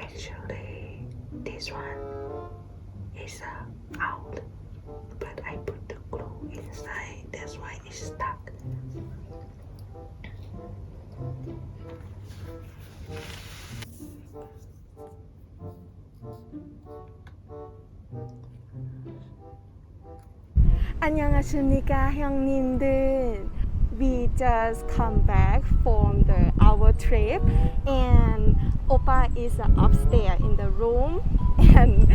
Actually, this one is uh, 안녕하십니까 형님들. We just come back from the our trip and Oppa is upstairs in the room and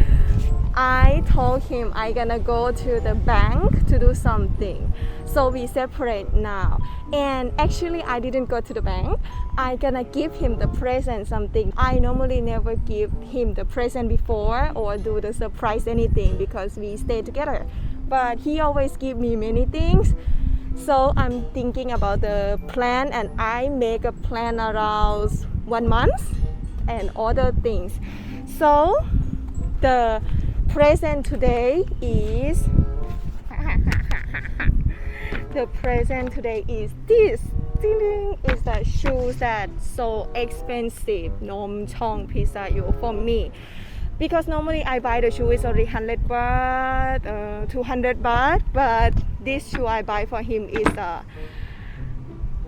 I told him I gonna go to the bank to do something. So we separate now. And actually I didn't go to the bank. I gonna give him the present something. I normally never give him the present before or do the surprise anything because we stay together. But he always give me many things. So I'm thinking about the plan and I make a plan around one month and other things. So the present today is the present today is this ding is the shoes that so expensive Nom Chong Pizza you for me because normally I buy the shoe is only 100 baht uh, 200 baht but this shoe I buy for him is uh,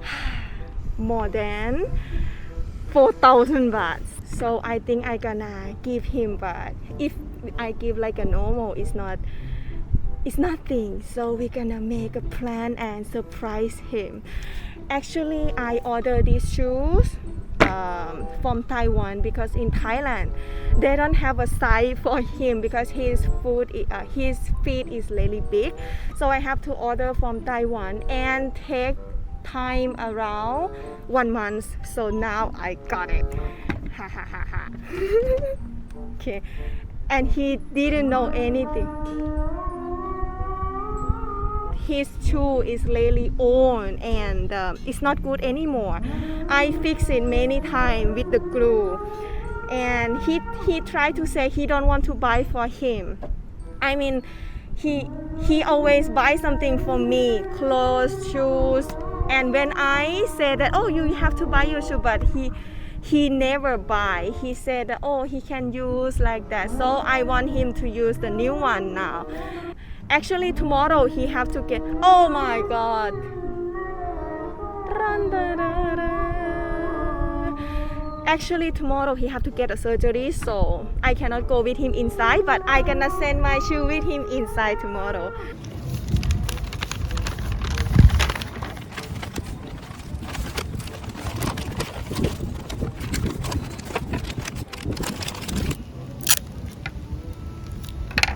more than 4,000 baht. So I think I gonna give him, but if I give like a normal, it's not, it's nothing. So we gonna make a plan and surprise him. Actually, I order these shoes um, from Taiwan because in Thailand they don't have a size for him because his foot uh, his feet is really big. So I have to order from Taiwan and take time around one month. So now I got it. Ha ha ha ha. okay. And he didn't know anything. His shoe is really old and um, it's not good anymore. I fix it many times with the glue. And he, he tried to say he don't want to buy for him. I mean, he he always buy something for me, clothes, shoes. And when I say that, oh, you have to buy your shoe, but he he never buy. He said, oh, he can use like that. So I want him to use the new one now. Actually, tomorrow he have to get. Oh my God. Actually, tomorrow he have to get a surgery, so I cannot go with him inside. But I gonna send my shoe with him inside tomorrow.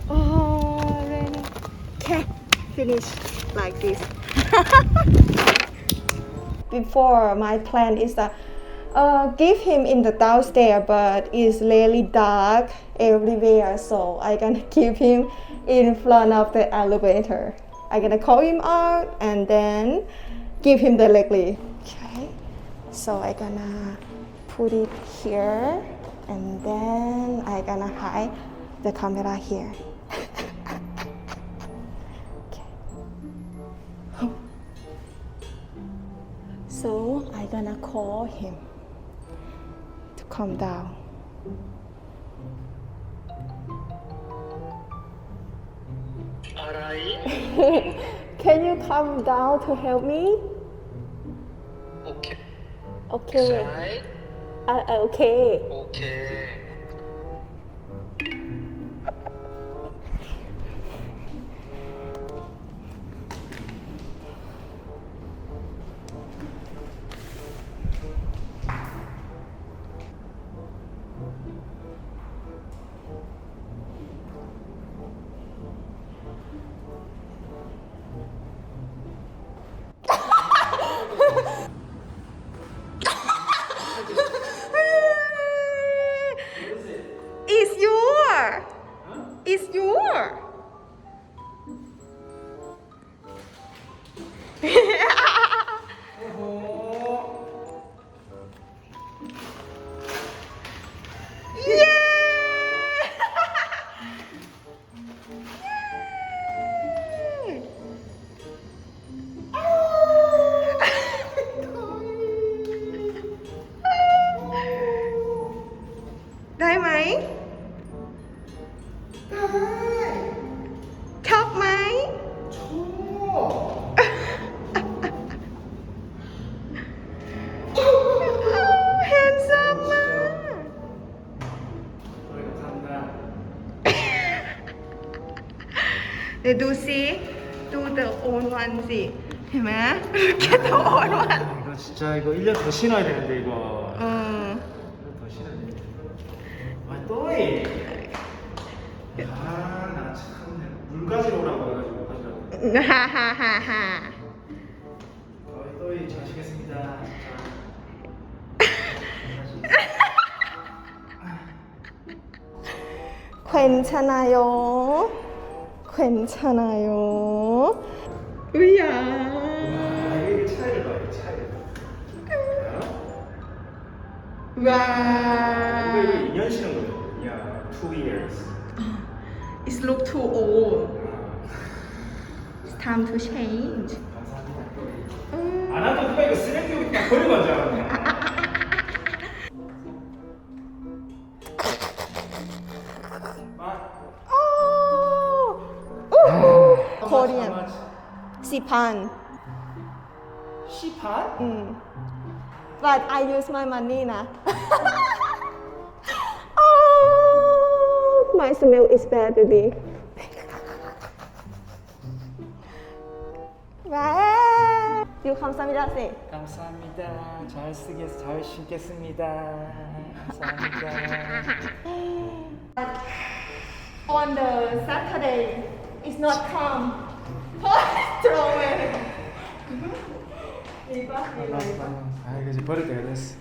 Oh, really? Okay, finish like this. Before my plan is that uh, give him in the downstairs, but it's really dark everywhere, so I gonna keep him in front of the elevator. I gonna call him out and then give him the directly. Okay, so I gonna put it here and then I gonna hide the camera here. So I gonna call him to calm down. Can you come down to help me? Okay. Okay. Uh, uh, okay. It's your. It's your. ได้ไหม ได้ชอบไหม ชอบแฮนซัมมาก 저희 감사합니다.เดี๋ยวดูซิดูเดอะโอนวันสิ เห็นไหม แค่ตัวโอนวัน 이거 진짜 이거 1년 더 신어야 되는데 이거. 또이. 아나 참네. 물 가지러 오라고 해가지고 가지라고. 하하하하. 또이 잘 쉬겠습니다. 괜찮아요. 괜찮아요. 으야. 와 이게 인연 시는 거죠? Two years. It look too old. It's time to change. 안 하던 누가 이거 쓰레기 여기 딱 버리고 앉아. 시판 시판? 응 But I use my money 나 my smell is bad, baby. 와! 이거 감사합니다, 쌤. 감사합니다. 잘 쓰겠, 잘 신겠습니다. 감사합니다. On the Saturday, it's not come. throw it. 이봐, 이봐, 이봐. 아, 이거 이제 버릴 때가 됐어.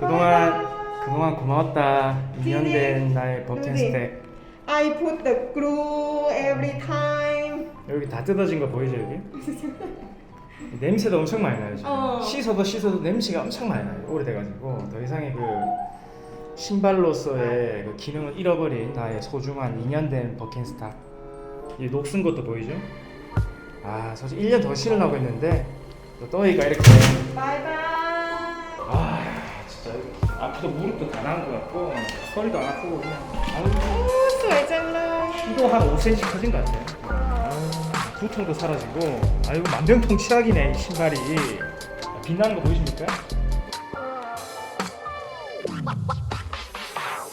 그동안 그동안 고마웠다. 2년 된 나의 버튼 스택. I put the glue every time 여기 다 뜯어진 거 보이죠 여기? 냄새도 엄청 많이 나요 지금. 어. 씻어도 씻어도 냄새가 엄청 많이 나요. 오래돼가지고 더 이상의 그 신발로서의 그 기능을 잃어버린 나의 소중한 2년 된 버킨스탑. 이 녹슨 것도 보이죠? 아 사실 1년 더 신으려고 했는데 또 또이가 이렇게 bye bye 앞도 무릎도 다 나은 것 같고 허리도 안 아프고 그냥 아유 호수 왜 잘라? 키도 한 5cm 커진 것 같아요 아유, 두통도 사라지고 아유 만병통치약이네 이 신발이 아, 빛나는 거 보이십니까?